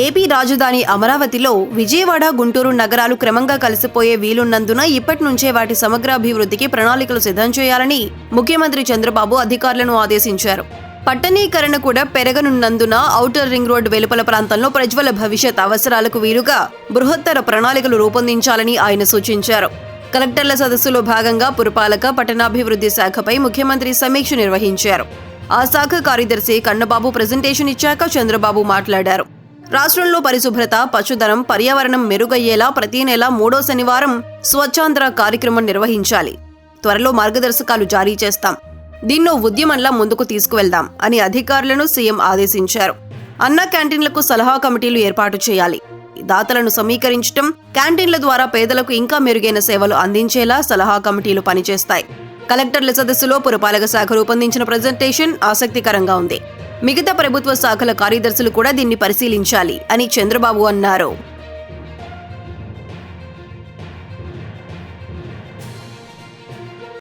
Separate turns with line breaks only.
AP రాజధాని అమరావతిలో విజయవాడ గుంటూరు నగరాలు క్రమంగా కలిసిపోయే వీలున్నందున ఇప్పటి నుంచే వాటి సమగ్రాభివృద్ధికి ప్రణాళికలు సిద్ధం చేయాలని ముఖ్యమంత్రి చంద్రబాబు అధికారులను ఆదేశించారు. పట్టణీకరణ కూడా పెరగనున్నందున ఔటర్ రింగ్ రోడ్ వెలుపల ప్రాంతంలో ప్రజ్వల భవిష్యత్ అవసరాలకు వీలుగా బృహత్తర ప్రణాళికలు రూపొందించాలని ఆయన సూచించారు. కలెక్టర్ల సదస్సులో భాగంగా పురపాలక పట్టణాభివృద్ధి శాఖపై ముఖ్యమంత్రి సమీక్ష నిర్వహించారు. ఆ శాఖ కార్యదర్శి కన్నబాబు ప్రజెంటేషన్ ఇచ్చాక చంద్రబాబు మాట్లాడారు. రాష్ట్రంలో పరిశుభ్రత పశుధనం పర్యావరణం మెరుగయ్యేలా ప్రతి నెల మూడో శనివారం స్వచ్ఛాంధ్ర కార్యక్రమం నిర్వహించాలి. త్వరలో మార్గదర్శకాలు జారీ చేస్తాం. దీన్నో ఉద్యమంలా ముందుకు తీసుకువెళ్దాం అని అధికారులను సీఎం ఆదేశించారు. అన్న క్యాంటీన్లకు సలహా కమిటీలు ఏర్పాటు చేయాలి. దాతలను సమీకరించటం క్యాంటీన్ల ద్వారా పేదలకు ఇంకా మెరుగైన సేవలు అందించేలా సలహా కమిటీలు పనిచేస్తాయి. కలెక్టర్ల సదస్సులో పురపాలక శాఖ రూపొందించిన ప్రజెంటేషన్ ఆసక్తికరంగా ఉంది. మిగతా ప్రభుత్వ శాఖల కార్యదర్శులు కూడా దీన్ని పరిశీలించాలి అని చంద్రబాబు అన్నారు.